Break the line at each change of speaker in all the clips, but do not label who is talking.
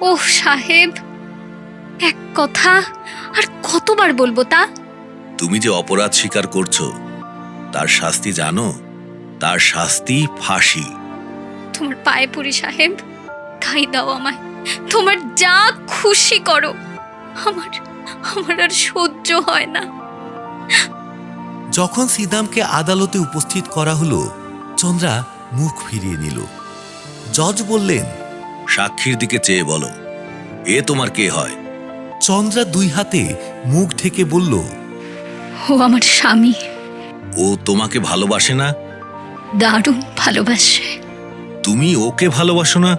ওহ সাহেব। এক কথা আর কতবার বলব তা?
তুমি যে অপরাধ স্বীকার করছ তার শাস্তি জানো? তার শাস্তি ফাঁসি।
তোমার পায়ে পড়ি সাহেব। তাই দাও আমায়। তোমার যা খুশি করো। আমার আমার আর সহ্য হয় না।
যখন সিদামকে আদালতে উপস্থিত করা হলো চন্দ্রা মুখ ফিরিয়ে নিল। জজ বললেন
সাক্ষীর দিকে চেয়ে বলো এ তোমার কে হয়?
চন্দ্রা দুই হাতে মুখ ঢেকে বলল
ও আমার স্বামী।
ও তোমাকে ভালোবাসে না?
দারুণ ভালোবাসে।
তুমি ওকে ভালোবাসো না?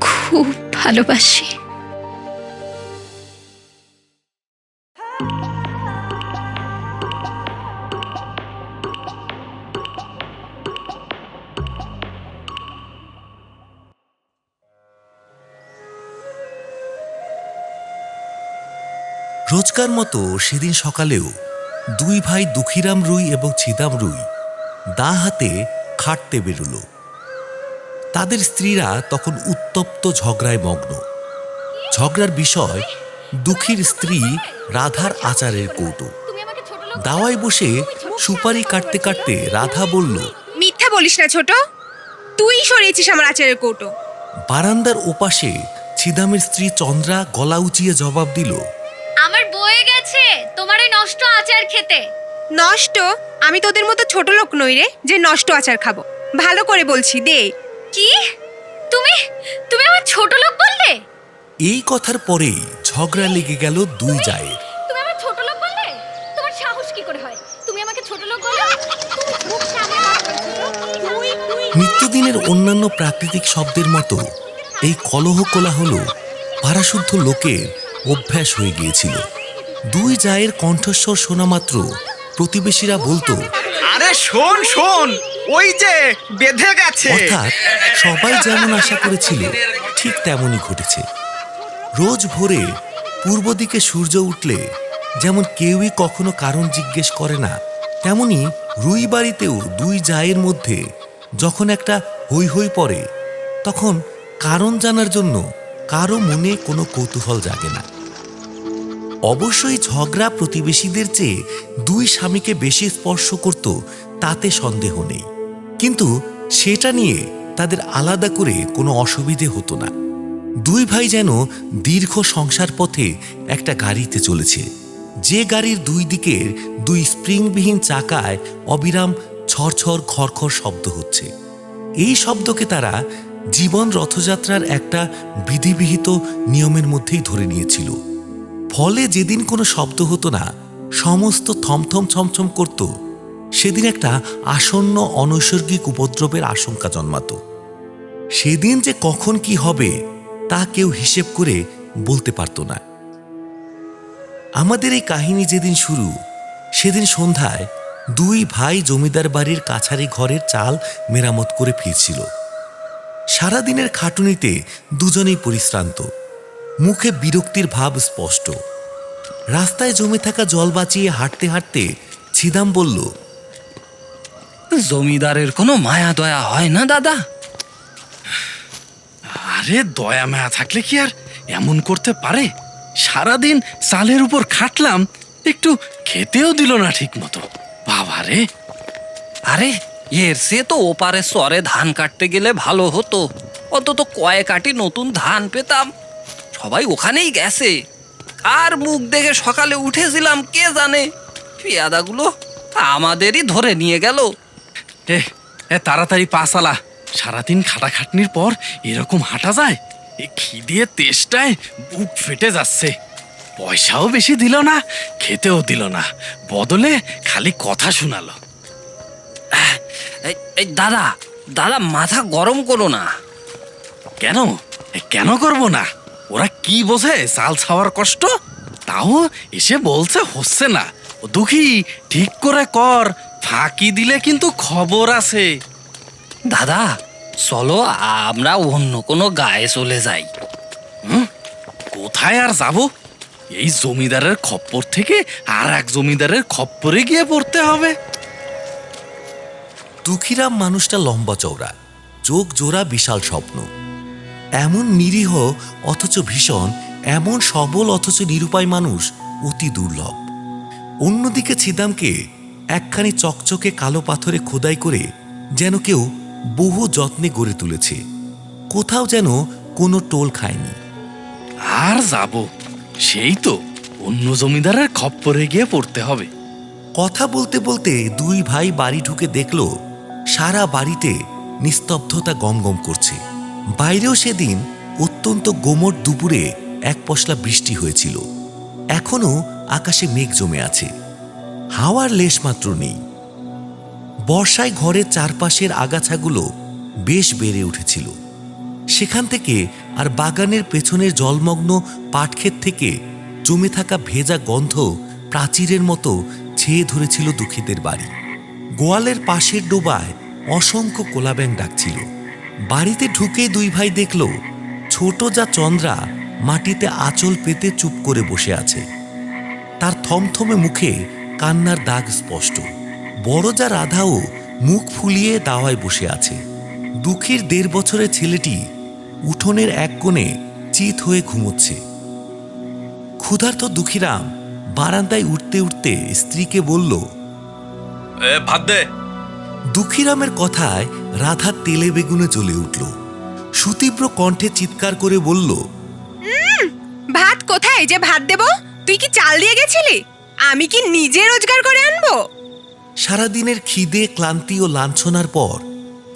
খুব ভালোবাসি।
রোজকার মতো সেদিন সকালেও দুই ভাই দুঃখীরাম রুই এবং ছিদাম রুই দা হাতে খাটতে বেরোল। তাদের স্ত্রীরা তখন উত্তপ্ত ঝগড়ায় মগ্ন। ঝগড়ার বিষয় দুঃখীর স্ত্রী রাধার আচারের কৌটো। দাওয়ায় বসে সুপারি কাটতে কাটতে রাধা বলল
মিথ্যা বলিস না ছোট তুই সরিয়েছিস আমার আচারের কৌটো।
বারান্দার ওপাশে ছিদামের স্ত্রী চন্দ্রা গলা উঁচিয়ে জবাব দিল
আমার বয়ে গেছে। তোমার ওই নষ্ট আচার খেতে।
নষ্ট? আমি তোদের মতো ছোট লোক নই রে যে নষ্ট আচার খাব। ভালো করে বলছি দে।
কি? তুমি তুমি আমার ছোট লোক বললে?
এই কথার পরেই ঝগড়া লেগে গেল দুই জায়ের।
তুমি আমার ছোট লোক বললে? তোমার সাহস কি করে হয়? তুমি আমাকে ছোট লোক বলো মুখ সামনে
নিত্যদিনের অন্যান্য প্রাকৃতিক শব্দের মতো এই কলহ কোলাহল পারাশুদ্ধ লোকের অভ্যাস হয়ে গিয়েছিল। দুই জায়ের কণ্ঠস্বর শোনা মাত্র প্রতিবেশীরা বলতো
আরে শোন শোন ওই যে বেঁধে গেছে।
অর্থাৎ সবাই যেমন আশা করেছিল ঠিক তেমনই ঘটেছে। রোজ ভোরে পূর্ব দিকে সূর্য উঠলে যেমন কেউই কখনো কারণ জিজ্ঞেস করে না তেমনি রুই বাড়িতেও দুই জায়ের মধ্যে যখন একটা হই হই পড়ে তখন কারণ জানার জন্য কারও মনে কোনো কৌতূহল জাগে না। অবশ্যই ঝগড়া প্রতিবেশীদের চেয়ে দুই স্বামীকে বেশি স্পর্শ করত তাতে সন্দেহ নেই। কিন্তু সেটা নিয়ে তাদের আলাদা করে কোনো অসুবিধে হতো না। দুই ভাই যেন দীর্ঘ সংসার পথে একটা গাড়িতে চলেছে। যে গাড়ির দুই দিকের দুই স্প্রিংবিহীন চাকায় অবিরাম ছড়ছড় খড়খড় শব্দ হচ্ছে। এই শব্দকে তারা জীবন রথযাত্রার একটা বিধিবিহিত নিয়মের মধ্যেই ধরে নিয়েছিল। ফলে যেদিন কোনো শব্দ হতো না, সমস্ত থমথম ছমছম করত, সেদিন একটা আসন্ন অনৈসর্গিক উপদ্রবের আশঙ্কা জন্মাতো। সেদিন যে কখন কি হবে, তা কেউ হিসেব করে বলতে পারত না। আমাদের এই কাহিনী যেদিন শুরু, সেদিন সন্ধ্যায় দুই ভাই জমিদার বাড়ির কাছারি ঘরের চাল মেরামত করে ফিরছিল। সারাদিনের খাটুনিতে দুজনেই পরিশ্রান্ত। মুখে বিরক্তির ভাব স্পষ্ট। রাস্তায় জমে থাকা জল বাঁচিয়ে হাঁটতে হাঁটতে ছিদাম বলল
জমিদারের কোনো মায়া দয়া হয় না দাদা?
আরে দয়া মায়া থাকলে কি আর এমন করতে পারে? সারাদিন চালের উপর খাটলাম একটু খেতেও দিল না ঠিক মতো বাবা রে
আরে এর সে তো ওপারে সরে ধান কাটতে গেলে ভালো হতো। অন্তত কয়েক আটি নতুন ধান পেতাম। সবাই ওখানেই গেছে। আর মুখ দেখে সকালে উঠেছিলাম কে জানে? পেয়াদাগুলো আমাদেরই ধরে নিয়ে গেল।
এ এ তাড়াতাড়ি পাসালা সারাদিন খাটাখাটনির পর এরকম হাঁটা যায়? এই খিদিয়ে তেষ্টায় বুক ফেটে যাচ্ছে। পয়সাও বেশি দিল না খেতেও দিল না। বদলে খালি কথা শোনালো।
এই দাদা দাদা মাথা গরম করো না।
কেন? এ, কেন করব না? ওরা কি বোঝে চাল ছাওয়ার কষ্ট? তাও এসে বলছে হচ্ছে না। ও দুঃখী ঠিক করে কর ফাঁকি দিলে কিন্তু খবর আছে।
দাদা চলো আমরা অন্য কোনো গায়ে চলে যাই।
কোথায় আর যাব? এই জমিদারের খপ্পর থেকে আর এক জমিদারের খপ্পরে গিয়ে পড়তে হবে।
দুঃখীরাম মানুষটা লম্বা চওড়া চোখ জোড়া বিশাল স্বপ্ন। এমন নিরীহ অথচ ভীষণ এমন সবল অথচ নিরুপায় মানুষ অতি দুর্লভ। অন্যদিকে ছিদামকে একখানি চকচকে কালো পাথরে খোদাই করে যেন কেউ বহু যত্নে গড়ে তুলেছে। কোথাও যেন কোনো টোল খায়নি।
আর যাব সেই তো অন্য জমিদারের খপ্পরে গিয়ে পড়তে হবে।
কথা বলতে বলতে দুই ভাই বাড়ি ঢুকে দেখল সারা বাড়িতে নিস্তব্ধতা গমগম করছে। বাইরেও সেদিন অত্যন্ত গোমট দুপুরে এক পশলা বৃষ্টি হয়েছিল। এখনও আকাশে মেঘ জমে আছে। হাওয়ার লেশমাত্র নেই। বর্ষায় ঘরের চারপাশের আগাছাগুলো বেশ বেড়ে উঠেছিল। সেখান থেকে আর বাগানের পেছনের জলমগ্ন পাটক্ষেত থেকে জমে থাকা ভেজা গন্ধ প্রাচীরের মতো ছেয়ে ধরেছিল দুঃখীদের বাড়ি। গোয়ালের পাশের ডোবায় অসংখ্য কোলাব্যাং ডাকছিল। বাড়িতে ঢুকে দুই ভাই দেখল, ছোট যা চন্দ্রা মাটিতে আঁচল পেতে চুপ করে বসে আছে। তার থমথমে মুখে কান্নার দাগ স্পষ্ট। বড় যা রাধাও মুখ ফুলিয়ে দাওয়ায় বসে আছে। দুঃখীর দেড় বছরের ছেলেটি উঠোনের এক কোণে চিত হয়ে ঘুমোচ্ছে। ক্ষুধার্ত দুঃখীরাম বারান্দায় উঠতে উঠতে স্ত্রীকে বলল
এ ভাত দে।
দুঃখীরামের কথায় রাধা তেলে বেগুনে জ্বলে উঠল। সুতীব্র কণ্ঠে চিৎকার করে বলল
ভাত কোথায় যে ভাত দেব? তুই কি চাল দিয়ে গেছিলি? আমি কি নিজে রোজগার করে আনব?
সারাদিনের খিদে ক্লান্তি ও লাঞ্ছনার পর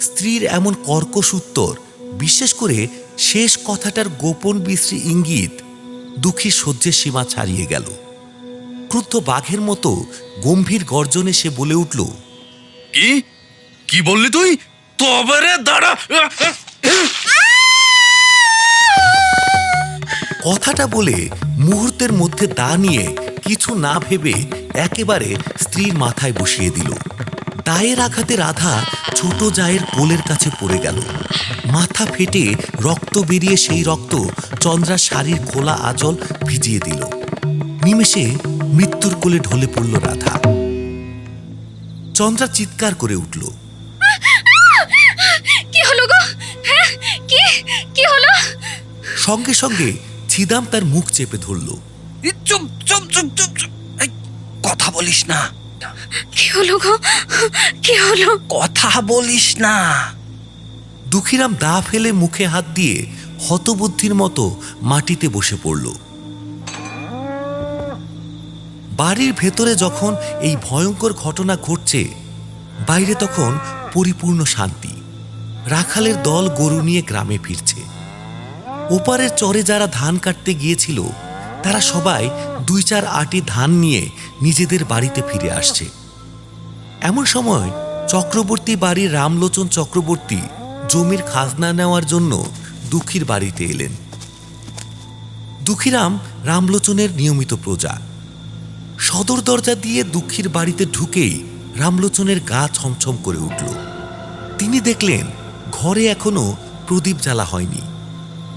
স্ত্রীর এমন কর্কশ উত্তর বিশেষ করে শেষ কথাটার গোপন বিশ্রী ইঙ্গিত দুঃখী সহ্যের সীমা ছাড়িয়ে গেল। ক্রুদ্ধ বাঘের মতো গম্ভীর গর্জনে সে বলে উঠল
কি? কি বললি তুই? তবে রে দাঁড়া।
কথাটা বলে মুহূর্তের মধ্যে দা নিয়ে কিছু না ভেবে একেবারে স্ত্রীর মাথায় বসিয়ে দিল। দায়ের আঘাতে রাধা ছোট জায়ের কোলের কাছে পড়ে গেল। মাথা ফেটে রক্ত বেরিয়ে সেই রক্ত চন্দ্রার শাড়ির খোলা আজল ভিজিয়ে দিল। নিমেষে মৃত্যুর কোলে ঢলে পড়ল রাধা। চন্দ্রা চিৎকার করে উঠল।
কি হলো গো? হ্যাঁ কি? কি হলো?
সঙ্গে সঙ্গে ছিদাম তার মুখ চেপে ধরল।
চুপ চুপ চুপ চুপ কথা বলিস না।
কি হলো গো? কি হলো?
কথা বলিস না।
দুঃখীরাম দা ফেলে মুখে হাত দিয়ে হতবুদ্ধির মতো মাটিতে বসে পড়ল। বাড়ির ভেতরে যখন এই ভয়ঙ্কর ঘটনা ঘটছে, বাইরে তখন পরিপূর্ণ শান্তি। রাখালের দল গরু নিয়ে গ্রামে ফিরছে। ওপারের চরে যারা ধান কাটতে গিয়েছিল, তারা সবাই দুই চার আটি ধান নিয়ে নিজেদের বাড়িতে ফিরে আসছে। এমন সময় চক্রবর্তী বাড়ির রামলোচন চক্রবর্তী জমির খাজনা নেওয়ার জন্য দুঃখীর বাড়িতে এলেন। দুঃখীরাম রামলোচনের নিয়মিত প্রজা। সদর দরজা দিয়ে দুঃখীর বাড়িতে ঢুকেই রামলোচনের গা ছমছম করে উঠল। তিনি দেখলেন ঘরে এখনও প্রদীপ জ্বালা হয়নি।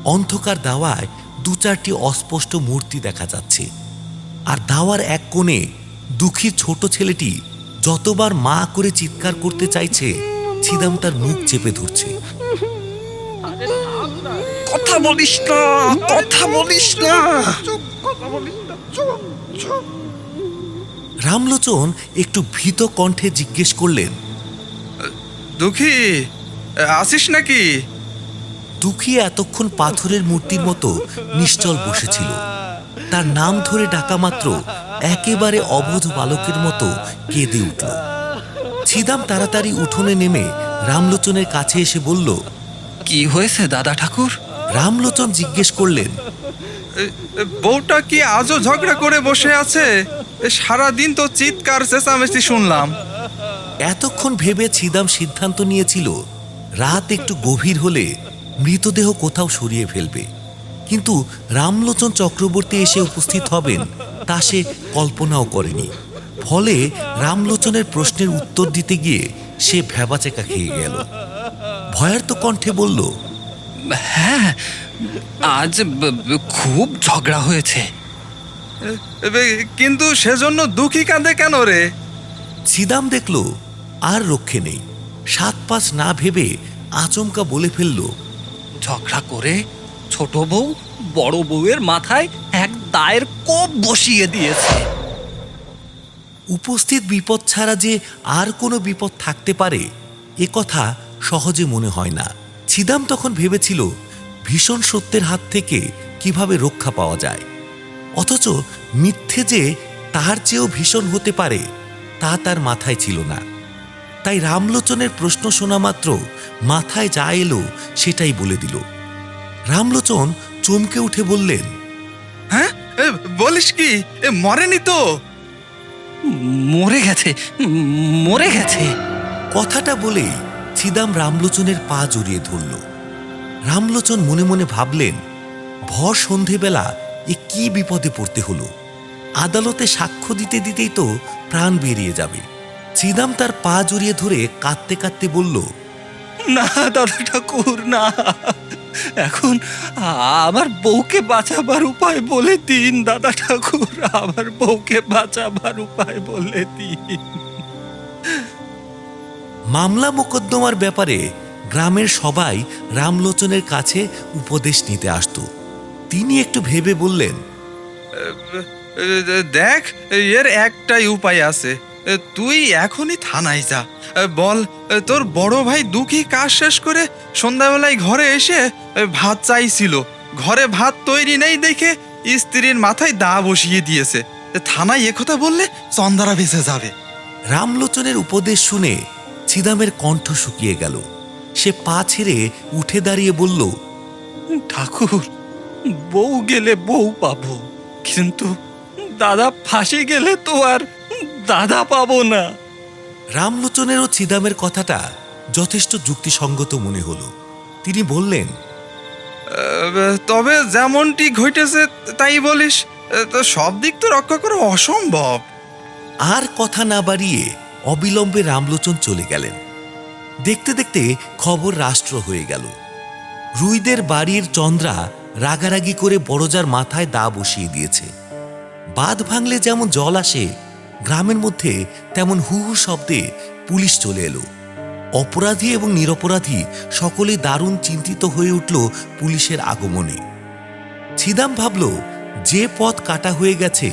অন্ধকার দাওয়ায় দু চারটি অস্পষ্ট মূর্তি দেখা যাচ্ছে। আর দাওয়ার এক কোণে দুঃখী ছোট ছেলেটি যতবার মা করে চিৎকার করতে চাইছে ছিদাম তার মুখ চেপে ধরছে।
কথা বলিস না কথা বলিস না।
রামলোচন একটু ভীত কণ্ঠে জিজ্ঞেস করলেন
দুঃখী আসিস নাকি?
দুঃখী এতক্ষণ পাথরের মূর্তির মতো নিশ্চল বসেছিল। তার নাম ধরে ডাকা মাত্র একেবারে অবোধ বালকের মতো কেঁদে উঠল। ছিদাম তাড়াতাড়ি উঠোনে নেমে রামলোচনের কাছে এসে বলল
কি হয়েছে দাদা ঠাকুর?
রামলোচন জিজ্ঞেস করলেন
বউটা কি আজও ঝগড়া করে বসে আছে? সারাদিন তো চিৎকার চেঁচামেচি শুনলাম।
এতক্ষণ ভেবে ছিদাম সিদ্ধান্ত নিয়েছিল রাত একটু গভীর হলে মৃতদেহ কোথাও সরিয়ে ফেলবে। কিন্তু রামলোচন চক্রবর্তী এসে উপস্থিত হবেন তা সে কল্পনাও করেনি। ফলে রামলোচনের প্রশ্নের উত্তর দিতে গিয়ে সে ভ্যাবাচেকা খেয়ে গেল। ভয়ার্ত কণ্ঠে বলল
হ্যাঁ আজ খুব ঝগড়া হয়েছে।
কিন্তু সেজন্য দুঃখী কাঁদে কেন রে?
ছিদাম দেখল আর রক্ষে নেই। সাত পাঁচ না ভেবে আচমকা বলে ফেলল
ঝগড়া করে ছোট বউ বড় বউয়ের মাথায় এক দায়ের কোপ বসিয়ে দিয়েছে।
উপস্থিত বিপদ ছাড়া যে আর কোনো বিপদ থাকতে পারে এ কথা সহজে মনে হয় না। ছিদাম তখন ভেবেছিল ভীষণ সত্যের হাত থেকে কীভাবে রক্ষা পাওয়া যায়। অথচ মিথ্যে যে তার চেয়েও ভীষণ হতে পারে তা তার মাথায় ছিল না। তাই রামলোচনের প্রশ্ন শোনা মাত্র মাথায় যা এলো সেটাই বলে দিল। রামলোচন চমকে উঠে বললেন
হ্যাঁ? বলিস কি? মরেনি তো?
মরে গেছে মরে গেছে।
কথাটা বলে ছিদাম রামলোচনের পা জড়িয়ে ধরল। রামলোচন মনে মনে ভাবলেন ভর সন্ধেবেলা এ কি বিপদে পড়তে হলো? আদালতে সাক্ষ্য দিতে দিতেই তো প্রাণ বেরিয়ে যাবে। ছিদাম তার পা জড়িয়ে ধরে কাঁদতে কাঁদতে বলল,
না দাদা ঠাকুর, না। এখন আমার বউকে বাঁচাবার উপায় বলে দিন, দাদা ঠাকুর। আমার বউকে বাঁচাবার উপায় বলে দিন।
মামলা মোকদ্দমার ব্যাপারে গ্রামের সবাই রামলোচনের কাছে উপদেশ নিতে আসত। তিনি একটু ভেবে বললেন
দেখ এর একটাই উপায় আছে। তুই এখনই থানায় যা। বল তোর বড় ভাই দুঃখী কাজ শেষ করে সন্ধ্যাবেলায় ঘরে এসে ভাত চাইছিল। ঘরে ভাত তৈরি নেই দেখে স্ত্রীর মাথায় দা বসিয়ে দিয়েছে। থানায় একথা বললে চন্দারা ভেসে যাবে।
রামলোচনের উপদেশ শুনে ছিদামের কণ্ঠ শুকিয়ে গেল। সে পা ছেড়ে উঠে দাঁড়িয়ে বলল
ঠাকুর বউ গেলে বউ পাবো কিন্তু দাদা ফাঁসি গেলে তো আর দাদা পাবো না।
রামলোচনেরও ছিদামের কথাটা যথেষ্ট যুক্তিসঙ্গত মনে হলো। তিনি বললেন
তবে যেমনটি ঘটেছে তাই বলিস তো সব দিক তো রক্ষা করা অসম্ভব।
আর কথা না বাড়িয়ে অবিলম্বে রামলোচন চলে গেলেন। দেখতে দেখতে খবর রাষ্ট্র হয়ে গেল। রুইদের বাড়ির চন্দ্রা রাগারাগি করে বড়জার মাথায় দা বসিয়ে দিয়েছে। বাঁধ ভাঙলে যেমন জল আসে, গ্রামের মধ্যে তেমন হু হু শব্দে পুলিশ চলে এলো। অপরাধী এবং নিরপরাধী সকলে দারুণ চিন্তিত হয়ে উঠল পুলিশের আগমনে। ছিদাম ভাবল, যে পথ কাটা হয়ে গেছে,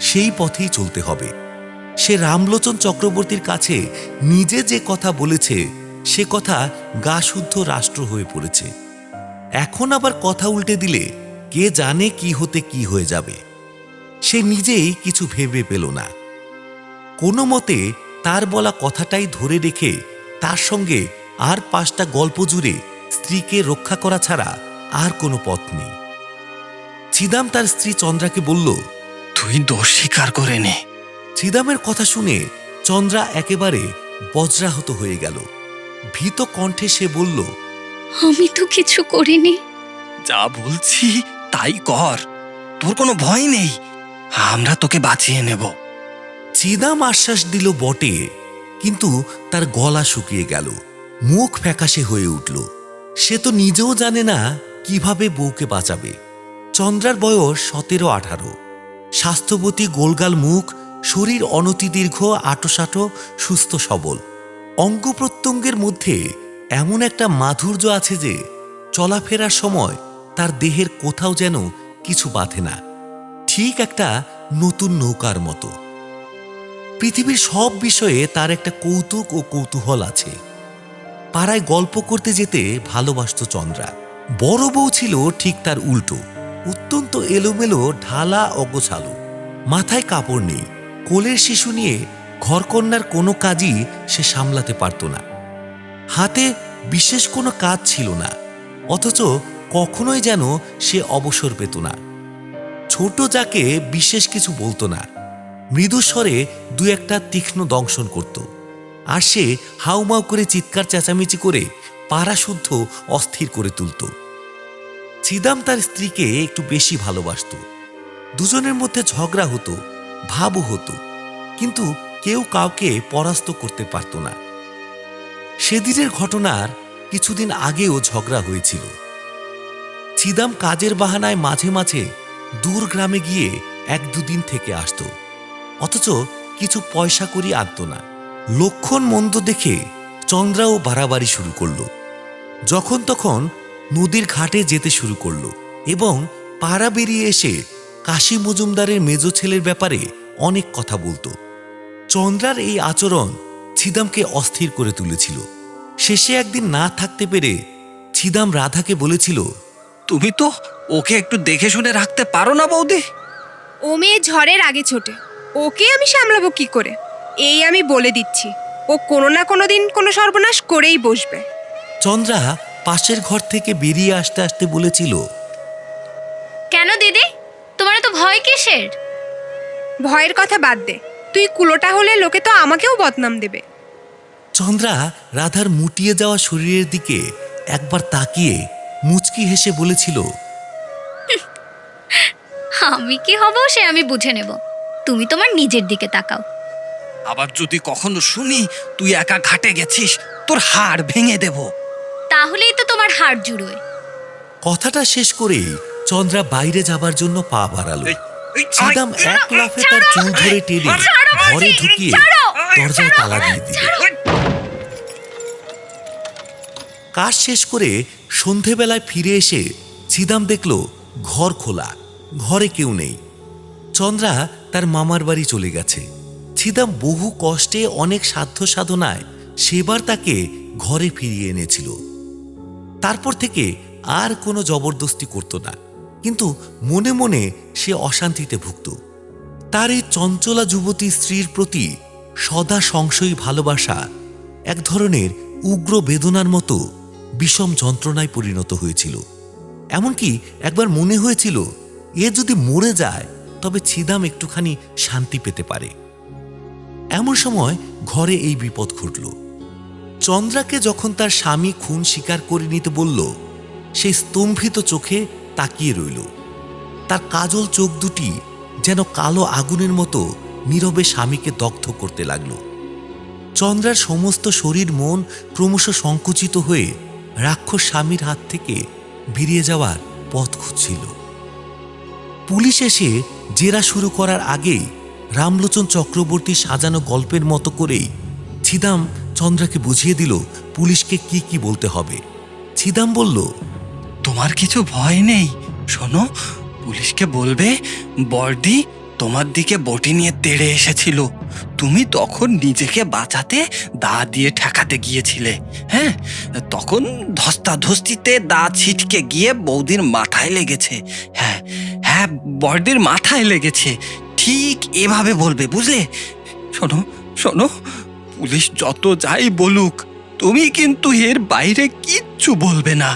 সেই পথেই চলতে হবে। সে রামলোচন চক্রবর্তীর কাছে নিজে যে কথা বলেছে, সে কথা গা শুদ্ধ রাষ্ট্র হয়ে পড়েছে। এখন আবার কথা উল্টে দিলে কে জানে কি হতে কি হয়ে যাবে। সে নিজেই কিছু ভেবে পেল না। কোনো মতে তার বলা কথাটাই ধরে রেখে তার সঙ্গে আর পাঁচটা গল্প জুড়ে স্ত্রীকে রক্ষা করা ছাড়া আর কোনো পথ নেই। ছিদাম তার স্ত্রী চন্দ্রাকে বলল
তুই দোষ স্বীকার করে নে।
ছিদামের কথা শুনে চন্দ্রা একেবারে বজ্রাহত হয়ে গেল। ভীত কণ্ঠে সে বলল
আমি তো কিছু করিনি।
যা বলছি তাই কর। তোর কোনো ভয় নেই। আমরা তোকে বাঁচিয়ে নেব।
চিদাম আশ্বাস দিল বটে কিন্তু তার গলা শুকিয়ে গেল। মুখ ফ্যাকাশে হয়ে উঠল। সে তো নিজেও জানে না কীভাবে বউকে বাঁচাবে। চন্দ্রার বয়স সতেরো আঠারো। স্বাস্থ্যবতী গোলগাল মুখ শরীর অনতি অনতিদীর্ঘ আটোসাটো সুস্থ সবল। অঙ্গ প্রত্যঙ্গের মধ্যে এমন একটা মাধুর্য আছে যে চলাফেরার সময় তার দেহের কোথাও যেন কিছু বাঁধে না। ঠিক একটা নতুন নৌকার মতো। পৃথিবীর সব বিষয়ে তার একটা কৌতুক ও কৌতূহল আছে। পাড়ায় গল্প করতে যেতে ভালোবাসত চন্দ্রা। বড় বউ ছিল ঠিক তার উল্টো, অত্যন্ত এলোমেলো, ঢালা, অগোছালো। মাথায় কাপড় নেই। কোলের শিশু নিয়ে ঘরকন্যার কোনো কাজই সে সামলাতে পারত না। হাতে বিশেষ কোনো কাজ ছিল না, অথচ কখনোই যেন সে অবসর পেত না। ছোট যাকে বিশেষ কিছু বলতো না, মৃদুস্বরে দু একটা তীক্ষ্ণ দংশন করত, আর সে হাউমাউ করে চিৎকার চেঁচামেচি করে পাড়া শুদ্ধ অস্থির করে তুলত। ছিদাম তার স্ত্রীকে একটু বেশি ভালোবাসত, দুজনের মধ্যে ঝগড়া হতো, ভাবও হতো, কিন্তু কেউ কাউকে পরাস্ত করতে পারত না। সেদিনের ঘটনার কিছুদিন আগেও ঝগড়া হয়েছিল। চিদাম কাজের বাহানায় মাঝে মাঝে দূর গ্রামে গিয়ে এক দুদিন থেকে আসতো। অথচ কিছু পয়সা করি আনত না। লক্ষণ মন্দ দেখে চন্দ্রাও বাড়াবাড়ি শুরু করল। যখন তখন নদীর ঘাটে যেতে শুরু করল এবং পাড়া বেরিয়ে এসে কাশী মজুমদারের মেজ ছেলের ব্যাপারে অনেক কথা বলতো। চন্দ্রার এই আচরণ ছিদামকে অস্থির করে তুলেছিল। শেষে একদিন না থাকতে পেরে ছিদাম রাধাকে বলেছিল
তুমি তো ওকে একটু দেখে শুনে রাখতে পারো না বৌদি।
ও মেয়ে ঝড়ের আগে ছোটে ওকে আমি সামলাবো কি করে? এই আমি বলে দিচ্ছি ও কোনো না কোনো দিন কোনো সর্বনাশ করেই বসবে।
চন্দ্রা পাশের ঘর থেকে বেরিয়ে আসতে আসতে বলেছিল
কেন দিদি? তোমার তো ভয় কিসের?
ভয়ের কথা বাদ দে তুই কুলোটা হলে লোকে তো আমাকেও বদনাম দেবে।
চন্দ্রা রাধার মুটিয়ে যাওয়া শরীরের দিকে একবার তাকিয়ে মুচকি হেসে বলেছিল
আমি কি হব সে আমি বুঝে নেব। তুমি তোমার নিজের দিকে তাকাও।
আবার যদি কখনো শুনি তুই একা ঘাটে গেছিস তোর হাড় ভেঙে দেব।
তাহলেই তো তোমার হাড় জুড়োয়।
কথাটা শেষ করে চন্দ্রা বাইরে যাবার জন্য পা বাড়ালো।
এই,
এক লাফে তার চুল ধরে টেনে ঘরে ঢুকিয়ে দরজায় তালা দিয়ে দিল। কাজ শেষ করে সন্ধেবেলায় ফিরে এসে ছিদাম দেখল ঘর খোলা, ঘরে কেউ নেই। চন্দ্রা তার মামার বাড়ি চলে গেছে। ছিদাম বহু কষ্টে অনেক সাধ্য সাধনায় সেবার তাকে ঘরে ফিরিয়ে এনেছিল। তারপর থেকে আর কোনো জবরদস্তি করত না, কিন্তু মনে মনে সে অশান্তিতে ভুগত। তার এই চঞ্চলা যুবতী স্ত্রীর প্রতি সদা সংশয়ী ভালোবাসা এক ধরনের উগ্র বেদনার মতো বিষম যন্ত্রণায় পরিণত হয়েছিল। এমনকি একবার মনে হয়েছিল, এ যদি মরে যায়, তবে ছিদাম একটুখানি শান্তি পেতে পারে। এমন সময় ঘরে এই বিপদ ঘটল। চন্দ্রাকে যখন তার স্বামী খুন স্বীকার করে নিতে বলল, সে স্তম্ভিত চোখে তাকিয়ে রইল। তার কাজল চোখ দুটি যেন কালো আগুনের মতো নীরবে স্বামীকে দগ্ধ করতে লাগল। চন্দ্রার সমস্ত শরীর মন ক্রমশ সংকুচিত হয়ে রাক্ষস স্বামীর হাত থেকে বেরিয়ে যাওয়ার পথ খুঁজছিল। পুলিশ এসে জেরা শুরু করার আগেই রামলোচন চক্রবর্তী সাজানো গল্পের মতো করেই ছিদাম চন্দ্রাকে বুঝিয়ে দিল পুলিশকে কি কি বলতে হবে। ছিদাম বলল,
তোমার কিছু ভয় নেই। শোনো, পুলিশকে বলবে, বর্দি তোমার দিকে বটি নিয়ে তেড়ে এসেছিল। তুমি তখন নিজেকে বাঁচাতে দা দিয়ে ঠেকাতে গিয়েছিলে। হ্যাঁ তখন ধস্তাধস্তিতে দা ছিটকে গিয়ে বৌদির মাথায় লেগেছে। হ্যাঁ হ্যাঁ বর্দির মাথায় লেগেছে। ঠিক এভাবে বলবে, বুঝলে? শোনো শোনো, পুলিশ যত যাই বলুক, তুমি কিন্তু এর বাইরে কিচ্ছু বলবে না।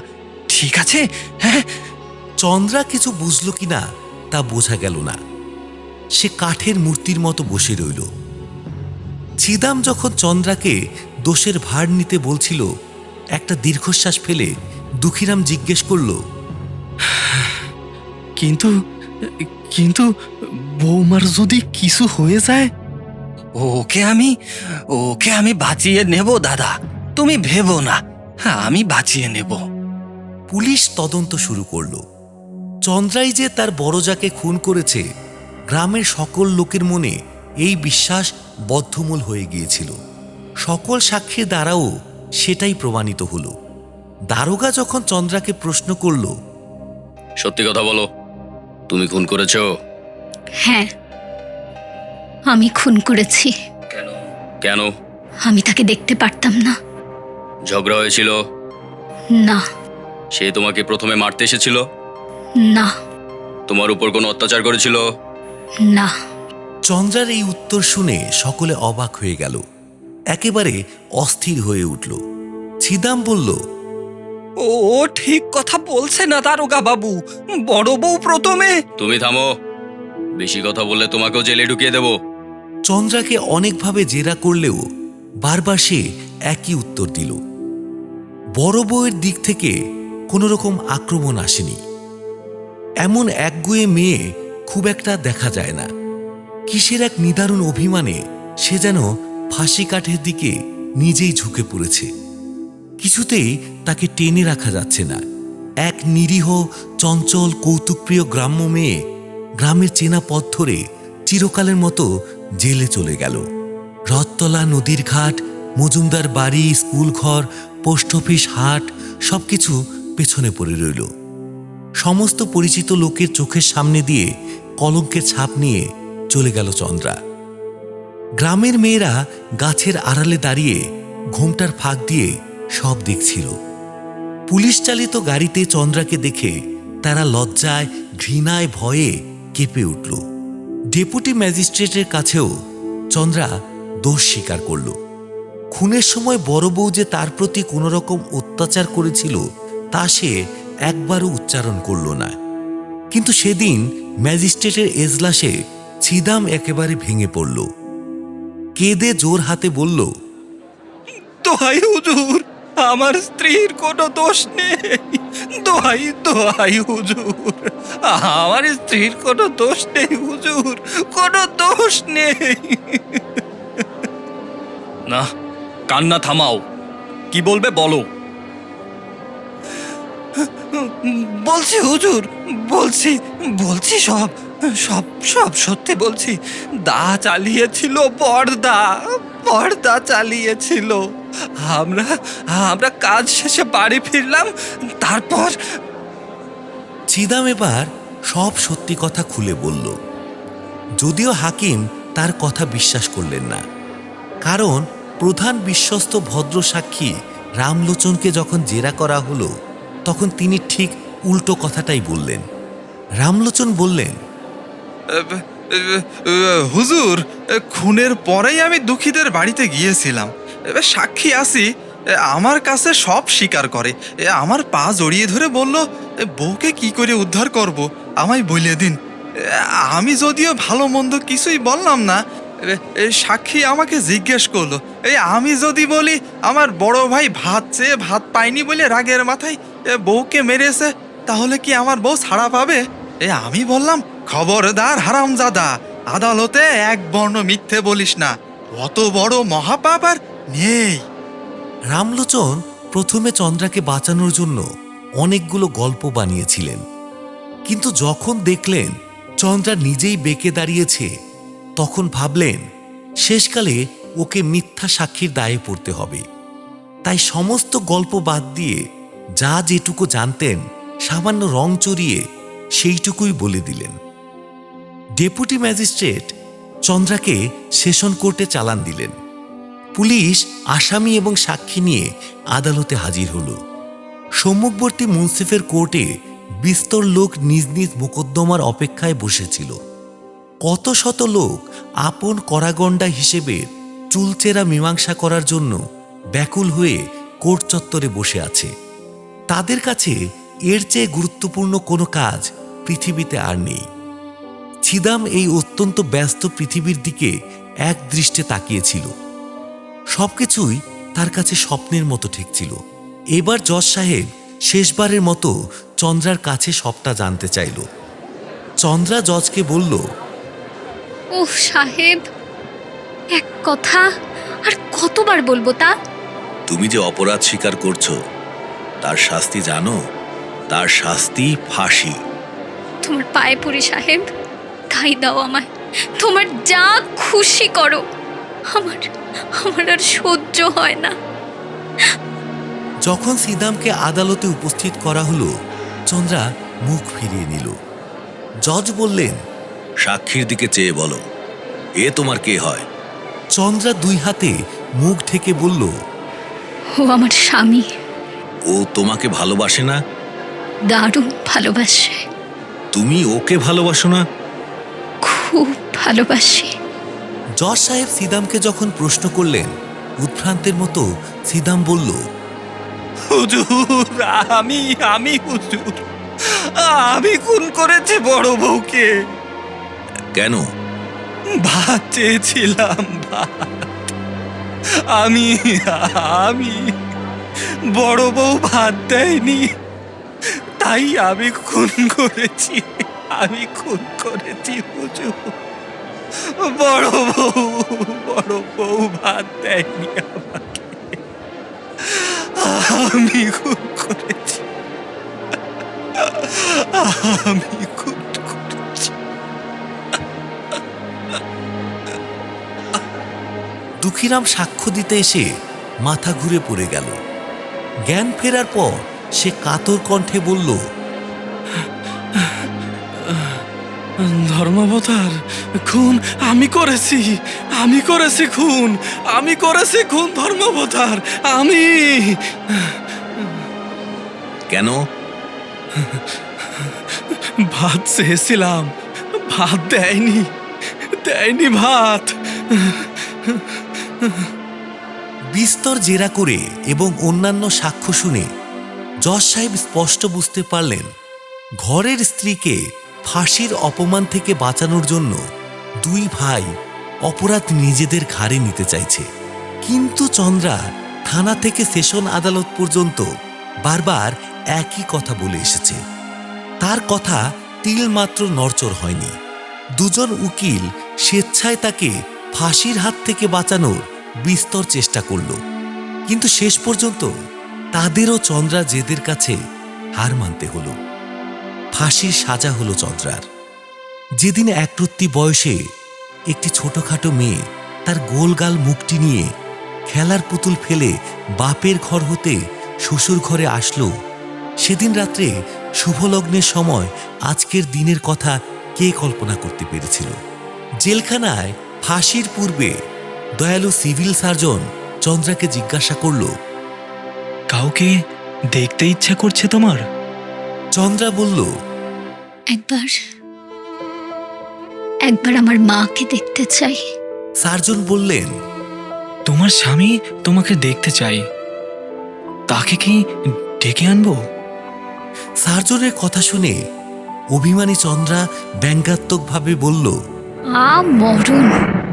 ঠিক আছে? হ্যাঁ?
চন্দ্রা কিছু বুঝল কিনা তা বোঝা গেল না। সে কাঠের মূর্তির মতো বসে রইল। ছিদাম যখন চন্দ্রাকে দোষের ভার নিতে বলছিল একটা দীর্ঘশ্বাস ফেলে দুঃখীরাম জিজ্ঞেস করল
কিন্তু কিন্তু বৌমার যদি কিছু হয়ে যায়?
ওকে আমি ওকে আমি বাঁচিয়ে নেব দাদা তুমি ভেবো না হ্যাঁ আমি বাঁচিয়ে নেব।
পুলিশ তদন্ত শুরু করল। চন্দ্রাই যে তার বড়জাকে খুন করেছে গ্রামের সকল লোকের মনে এই বিশ্বাস বদ্ধমূল হয়ে গিয়েছিল। সকল সাক্ষীর দ্বারাও সেটাই প্রমাণিত হলো। দারোগা যখন চন্দ্রাকে প্রশ্ন করল
সত্যি কথা বলো তুমি খুন করেছ?
হ্যাঁ আমি খুন করেছি।
কেন?
আমি তাকে দেখতে পারতাম না।
ঝগড়া হয়েছিল?
না।
সে তোমাকে প্রথমে মারতে এসেছিল?
না।
তোমার উপর কোনো অত্যাচার করেছিল?
না।
চন্দ্রার এই উত্তর শুনে সকলে অবাক হয়ে গেল। একেবারে অস্থির হয়ে উঠল। ছিদাম বলল
ও ঠিক কথা বলছে না দারোগা বাবু। বড় বউ প্রথমে।
তুমি থামো। বেশি কথা বললে তোমাকেও জেলে ঢুকিয়ে দেবো।
চন্দ্রাকে অনেকভাবে জেরা করলেও বারবার সে একই উত্তর দিল। বড় বউয়ের দিক থেকে কোনো রকম আক্রমণ আসেনি। এমন একগুয়ে মেয়ে খুব একটা দেখা যায় না। কিসের এক নিদারুণ অভিমানে সে যেন ফাঁসি কাঠের দিকে নিজেই ঝুঁকে পড়েছে। কিছুতেই তাকে টেনে রাখা যাচ্ছে না। এক নিরীহ, চঞ্চল, কৌতুকপ্রিয় গ্রাম্য মেয়ে গ্রামের চেনা পথ ধরে চিরকালের মতো জেলে চলে গেল। রথতলা, নদীর ঘাট, মজুমদার বাড়ি স্কুল ঘর পোস্ট অফিস, হাট সবকিছু পেছনে পড়ে রইল। সমস্ত পরিচিত লোকের চোখের সামনে দিয়ে কলঙ্কের ছাপ নিয়ে চলে গেল চন্দ্রা। গ্রামের মেয়েরা গাছের আড়ালে দাঁড়িয়ে ঘোমটার ফাঁক দিয়ে সব দেখছিল। পুলিশ চালিত গাড়িতে চন্দ্রাকে দেখে তারা লজ্জায়, ঘৃণায়, ভয়ে কেঁপে উঠল। ডেপুটি ম্যাজিস্ট্রেটের কাছেও চন্দ্রা দোষ স্বীকার করল। খুনের সময় বড় বউ যে তার প্রতি কোনো রকম অত্যাচার করেছিল, তা সে একবারও উচ্চারণ করল না। কিন্তু সেদিন ম্যাজিস্ট্রেটের এজলাসে ছিদাম একেবারে ভেঙে পড়ল। কেঁদে জোর হাতে বলল,
দোহাই হুজুর, আমার স্ত্রীর কোনো দোষ নেই। দোহাই দোহাই হুজুর, আমার স্ত্রীর কোনো দোষ নেই হুজুর, কোনো দোষ নেই। না, কান্না থামাও। কি বলবে বলো। বলছি হুজুর, বলছি বলছি সব সব সব সত্যি বলছি। দা চালিয়েছিল, পর্দা পর্দা চালিয়েছিল। আমরা আমরা কাজ শেষে বাড়ি ফিরলাম, তারপর
চিদাম এবার সব সত্যি কথা খুলে বলল। যদিও হাকিম তার কথা বিশ্বাস করলেন না। কারণ প্রধান বিশ্বস্ত ভদ্র সাক্ষী রামলোচনকে যখন জেরা করা হলো তখন তিনি ঠিক উল্টো কথাটাই বললেন। রামলোচন বললেন
হুজুর খুনের পরেই আমি দুঃখীদের বাড়িতে গিয়েছিলাম। সাক্ষী আসি আমার কাছে সব স্বীকার করে। আমার পা জড়িয়ে ধরে বলল "এ, বউকে কি করে উদ্ধার করব? আমায় বলে দিন। আমি যদিও ভালো মন্দ কিছুই বললাম না সাক্ষী আমাকে জিজ্ঞেস করল এই আমি যদি বলি আমার বড় ভাই ভাত চেয়ে ভাত পাইনি বলে রাগের মাথায় বউকে মেরেছে, তাহলে কি আমার বউ ছাড়া পাবে? এ আমি বললাম, খবরদার হারামজাদা, আদালতে এক বর্ণ মিথ্যে বলিস না, অত বড় মহাপাপ আর নেই।
রামলোচন প্রথমে চন্দ্রাকে বাঁচানোর জন্য অনেকগুলো গল্প বানিয়েছিলেন। কিন্তু যখন দেখলেন চন্দ্রা নিজেই বেঁকে দাঁড়িয়েছে, তখন ভাবলেন, শেষকালে ওকে মিথ্যা সাক্ষীর দায়ে পড়তে হবে। তাই সমস্ত গল্প বাদ দিয়ে যা যেটুকু জানতেন, সামান্য রং চড়িয়ে সেইটুকুই বলে দিলেন। ডেপুটি ম্যাজিস্ট্রেট চন্দ্রাকে সেশন কোর্টে চালান দিলেন। পুলিশ আসামি এবং সাক্ষী নিয়ে আদালতে হাজির হল। সম্মুখবর্তী মুন্সিফের কোর্টে বিস্তর লোক নিজ নিজ মোকদ্দমার অপেক্ষায় বসেছিল। কত শত লোক আপন করাগণ্ডা হিসেবে চুলচেরা মীমাংসা করার জন্য ব্যাকুল হয়ে কোর্ট চত্বরে বসে আছে। তাদের কাছে এর চেয়ে গুরুত্বপূর্ণ কোনো কাজ পৃথিবীতে আর নেই। ছিদাম এই অত্যন্ত ব্যস্ত পৃথিবীর দিকে এক দৃষ্টে তাকিয়েছিল। সবকিছুই তার কাছে স্বপ্নের মতো ঠেকছিল এবার জজ সাহেব শেষবারের মতো চন্দ্রার কাছে সবটা জানতে চাইল। চন্দ্রা জজকে বলল
ওহ সাহেব এক কথা আর কতবার বলব তা?
তুমি যে অপরাধ স্বীকার করছ তার শাস্তি জানো? তার শাস্তি ফাঁসি।
তোমার পায়ে পড়ি সাহেব তাই দাও আমায়। তোমার যা খুশি করো। আমার আমার আর সহ্য হয় না।
যখন সিদামকে আদালতে উপস্থিত করা হলো চন্দ্রা মুখ ফিরিয়ে নিল। জজ বললেন
সাক্ষীর দিকে চেয়ে বলো এ তোমার কে হয়?
চন্দ্রা দুই হাতে মুখ ঢেকে বলল
ও আমার স্বামী।
ও তোমাকে ভালোবাসে না?
দারুণ ভালোবাসে।
তুমি ওকে ভালোবাসো না?
খুব ভালোবাসি।
জজ সাহেব সিদামকে যখন প্রশ্ন করলেন উদ্ভ্রান্তের মতো সিদাম বলল
হুজুর আমি আমি হুজুর আমি খুন করেছি বড় বউকে।
কেন?
ভাত চেয়েছিলাম ভাত। আমি আমি বড় বউ ভাত দেয়নি। তাই আমি খুন করেছি, আমি খুন করেছি হুজুর বড় বউ বড় বউ ভাত দেয়নি আমি খুন করেছি। আমি খুন করেছি।
দুঃখীরাম সাক্ষ্য দিতে এসে মাথা ঘুরে পড়ে গেল। জ্ঞান ফেরার পর সে কাতর কণ্ঠে বলল
ধর্মাবতার খুন আমি করেছি আমি করেছি খুন আমি করেছি খুন ধর্মাবতার আমি।
কেন?
ভাত চেয়েছিলাম ভাত দেয়নি দেয়নি ভাত।
বিস্তর জেরা করে এবং অন্যান্য সাক্ষ্য শুনে জজ সাহেব স্পষ্ট বুঝতে পারলেন, ঘরের স্ত্রীকে ফাঁসির অপমান থেকে বাঁচানোর জন্য দুই ভাই অপরাধ নিজেদের ঘাড়ে নিতে চাইছে। কিন্তু চন্দ্রা থানা থেকে সেশন আদালত পর্যন্ত বারবার একই কথা বলে এসেছে। তার কথা তিলমাত্র নড়চড় হয়নি। দুজন উকিল স্বেচ্ছায় তাকে ফাঁসির হাত থেকে বাঁচানোর বিস্তর চেষ্টা করল। কিন্তু শেষ পর্যন্ত তাদেরও চন্দ্রা জেদের কাছে হার মানতে হলো। ফাঁসির সাজা হলো চন্দ্রার। যেদিন একরত্তি বয়সে একটি ছোটখাটো মেয়ে তার গোলগাল মুখটি নিয়ে খেলার পুতুল ফেলে বাপের ঘর হতে শ্বশুর ঘরে আসলো, সেদিন রাত্রে শুভলগ্নের সময় আজকের দিনের কথা কে কল্পনা করতে পেরেছিল? জেলখানায় ফাঁসির পূর্বে দয়ালু সিভিল সার্জন চন্দ্রাকে জিজ্ঞাসা করল
কাউকে দেখতে ইচ্ছা করছে তোমার?
চন্দ্রা বলল
একবার একবার আমার মাকে দেখতে চাই।
সার্জন বললেন
তোমার স্বামী তোমাকে দেখতে চাই। তাকে কি ডেকে আনব?
সার্জনের কথা শুনে অভিমানী চন্দ্রা ব্যঙ্গাত্মকভাবে বলল
আ মরণ!